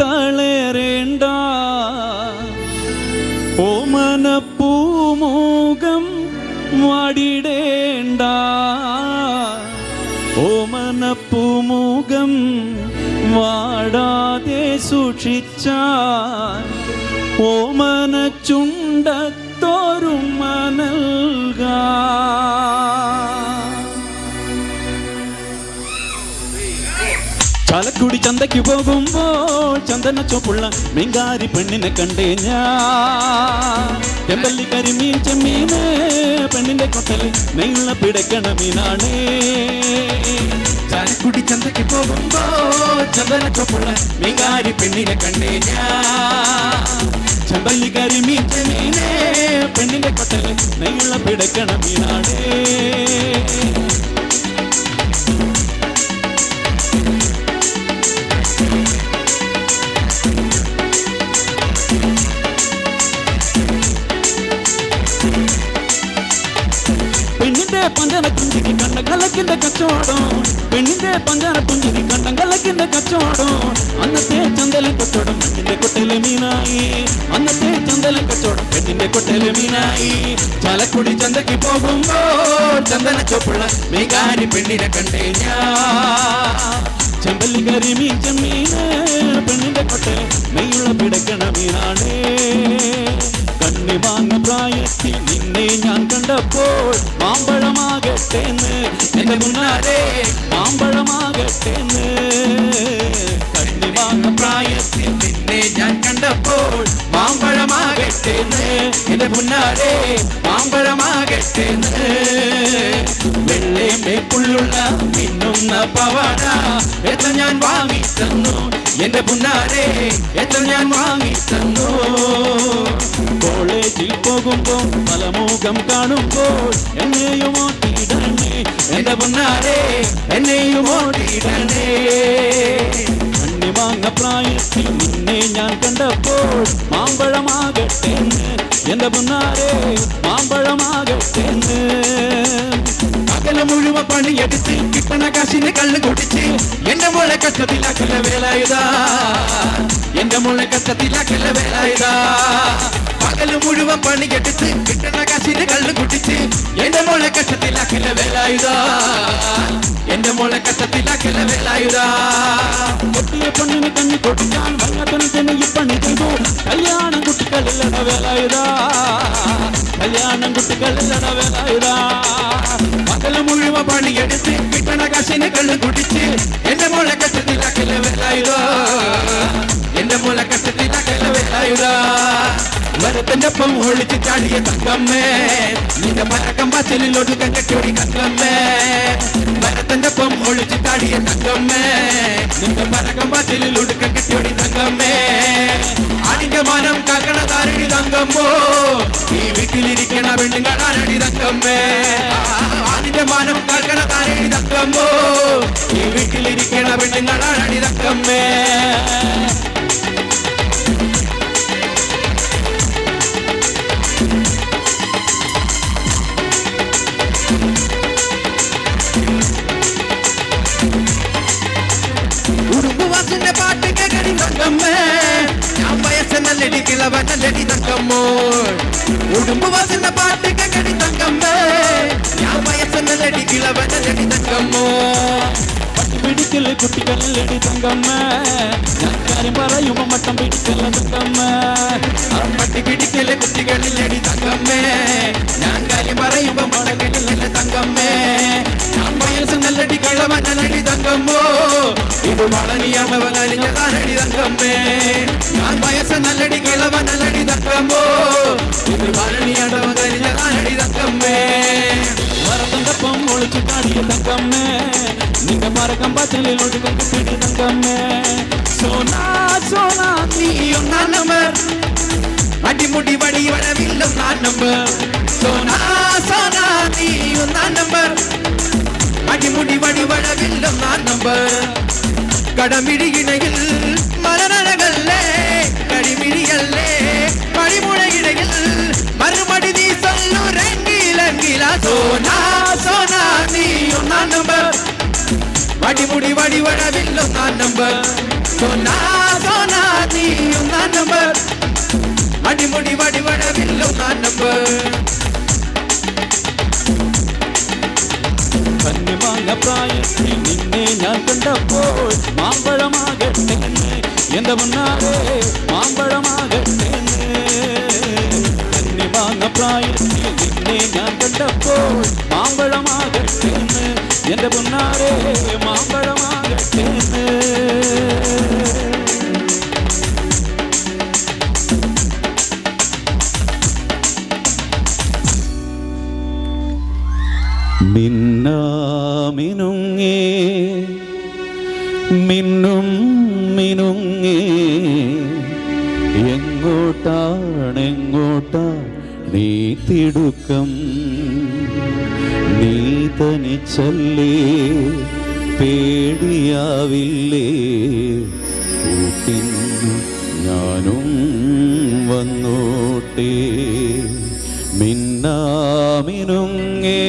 തളേറേണ്ട ഓമന പൂമോകം വാടിടേണ്ട. ഓമനപ്പൂമോകം വാടാതെ സൂക്ഷിച്ച. ഓമന ചുണ്ടത്തോരും മനൽകാ. ചാലക്കുടി ചന്തയ്ക്ക് പോകുമ്പോൾ ചന്ദന ചോപ്പുള്ള പെണ്ണിനെ കണ്ടേ ഞാൻ. ചെമ്പല്ലി കരിമീൻ ചെമ്മീന് പെണ്ണിന്റെ കൊട്ടൽ നെയ്യുള്ള പിടക്കണ മീനാണ്. ചാലക്കുടി ചന്തയ്ക്ക് പോകുമ്പോ ചന്ദന ചോപ്പുള്ള പെണ്ണിനെ കണ്ടേ ഞാൻ. ചെമ്പല്ലി കരിമീൻ ചെമ്മീന് പെണ്ണിന്റെ കൊട്ടൽ നെയ്യുള്ള പിടക്കണ മീനാണ്. പെണ്ണിന്റെ പഞ്ചന കുഞ്ചിക്ക് കണ്ട കലക്കിന്റെ കച്ചവടം. പെണ്ണിന്റെ പഞ്ചന കുഞ്ചിക്ക് കണ്ട കലക്കിന്റെ കച്ചവടം. അന്നത്തെ ചന്തല കച്ചവടം പെണ്ണിന്റെ കൊട്ടയിലെ മീനായി. അന്നത്തെ ചന്തല കച്ചവടം പെണ്ണിന്റെ കൊട്ടയിലെ മീനായി. ചാലക്കുടി ചന്തയ്ക്ക് പോകുമ്പോ ചന്ദന ചോപ്പുള്ള മേഘാരി പെണ്ണിനെ കണ്ടേ ഞാൻ. ചെമ്പല്ലി കറി മീൻ ചെമ്മീന് പെണ്ണിന്റെ കൊട്ടയിൽ നെയ്യുള്ള പിടക്കണ മീനാണേ. കണ്ണി വാങ്ങ പ്രായത്തിൽ നിന്നെ ഞാൻ കണ്ടപ്പോൾ എന്റെ മുന്നാരെ മാമ്പഴമാകട്ടെന്ന് കണ്ണി വാങ്ങ പ്രായത്തിൽ നിന്നെ ഞാൻ കണ്ടപ്പോൾ മാമ്പഴമാകട്ടെന്ന് എന്റെ മുന്നാരെ മാമ്പഴമാകട്ടെന്ന് വെള്ളേ മേക്കുള്ളുള്ള മിന്നുന്ന പവാട എത്ര ഞാൻ വാങ്ങി തന്നു എന്റെ പുന്നാരെ എത്ര ഞാൻ വാങ്ങി തന്നു കോളേജിൽ പോകുമ്പോൾ പലമുഖം കാണുമ്പോൾ എന്നെയും ഓട്ടിയിടണേ എന്റെ പുന്നാരെ എന്നെയും ഓട്ടിയിടണേ കണ്ണി വാങ്ങ പ്രായത്തിൽ നിന്നെ ഞാൻ കണ്ടപ്പോൾ മാമ്പഴമാകട്ടെ എന്റെ പുന്നാരെ മാമ്പഴമാകട്ടെ അകല മുഴുവൻ പണിയെടുത്ത് കിട്ടണ കാശിന് കള്ള് കുടിച്ച് എന്റെ മോളെ വേല ഇതാ എന്റെ മോളെ വേല ഇതാ പകൽ മുഴുവൻ പണിയെടുത്ത് കിട്ടണ കാശിന് കള്ള് കുടിച്ച് എന്റെ മോളെ കഷ്ടത്തിലാക്കല വേലായുധാ. എന്റെ മോളെ കഷ്ടത്തിലാക്കല വേലായുധാ. പൊട്ടിയ പെണ്ണിന് കഞ്ഞി കൊടുക്കാൻ വങ്ങത്തിന് തന്നെ ഈ പണി ചെയ്തു. കല്യാണം കുട്ടികളില്ലട വേലായുധാ കല്യാണം കുട്ടികളില്ലട വേലായുധാ പകൽ മുഴുവൻ പണിയെടുത്ത് കിട്ടണ കശിനെ കള്ളു കുടിച്ച് എന്റെ മോളെ കഷ്ടത്തിലാക്കല വേലായുധാ എന്റെ മോളെ കഷ്ടത്തിലാക്കല വേലായുധാ മരത്തിന്റെ ഒപ്പം ഒളിച്ച് ചാടിയ തങ്കമ്മേ നിന്റെ മരക്കം പച്ചലിൽ ഒടുക്കം കെട്ടിയോടി തങ്കമ്മേ. മരത്തിന്റെ ഒപ്പം ഒളിച്ച് ചാടിയ തങ്കമ്മേ നിന്റെ മരക്കം പച്ചലിൽ തങ്കമ്മോ ഈ വീട്ടിലിരിക്കണ പെണ്ണുങ്ങളാരടി തങ്കമ്മേ അതിന്റെ മാനം കാക്കണ താരടി തങ്കമ്മോ ഈ വീട്ടിലിരിക്കണ പെണ്ണുങ്ങളാരടി തങ്കമ്മേ கக்கடி கிளவ கண்டடி தங்கம்மோ உடம்பு வசன பாட்டு கக்கடி தங்கம்மே யார் வயசு நல்லடி கிளவ கண்டடி தங்கம்மோ பிடிக்கல குட்டி கல்லடி தங்கம்ம யாரும் பறையும் மட்டும் பிடிக்கல தங்கம்ம அம்மட்டு பிடிக்கல குட்டி கல்லடி தங்கம்மே நான் காரியம் பறையும் மட்டும் கல்லல தங்கம்மே நான் வயசு நல்லடி கிழவ நல்லடி தங்கம்மோ இது மழனியாம வளரிஞ்சதான உலகமே. நான் வயச நல்லடி கிழவ நல்லடி தக்கமோ இது பழனி அடவ கரிஞ்ச காலடி தக்கமே மரத்தம் தப்பம் ஒழிச்சு காடிய தக்கமே நீங்க மரக்கம் பச்சலில் ஒழுக்கம் பிடி தக்கமே சோனா சோனா நீயும் நான் நம்பர். அடிமுடி வடி வடவில்லும் நான் நம்பர். சோனா சோனா நீயும் நான் நம்பர். அடிமுடி வடி வடவில்லும் நான் நம்பர். கடமிடி இணையில் மலரழகல்லே கடிமிழியல்லே மணிமுழகிடையில் மறுபடி நீ சொல்லுரங்கிலங்கிலா சோனா சோனா நீயும் நான் நம்பர். வடிமுடி வடிவடவில்லும் நான் நம்பர். சோனா சோனா நீயும் நான் நம்பர். வடிமுடி வடிவடவில்லும் நான் நம்பர். കണ്ണു വാങ്ങ പ്രായത്തിൽ നിന്നെ ഞാൻ കണ്ടപ്പോൾ എന്റെ മുന്നാലെ മാമ്പഴമാകട്ടെ മിന്നാമിനുങ്ങേ മിന്നും മിനുങ്ങേ എങ്ങോട്ടാണെങ്ങോട്ടാ നീ തിടുക്കം? നീ തനിച്ചല്ലേ പേടിയാവില്ലേ? കൂട്ടിന്നു ഞാനും വന്നോട്ടേ. മിന്നാമിനുങ്ങേ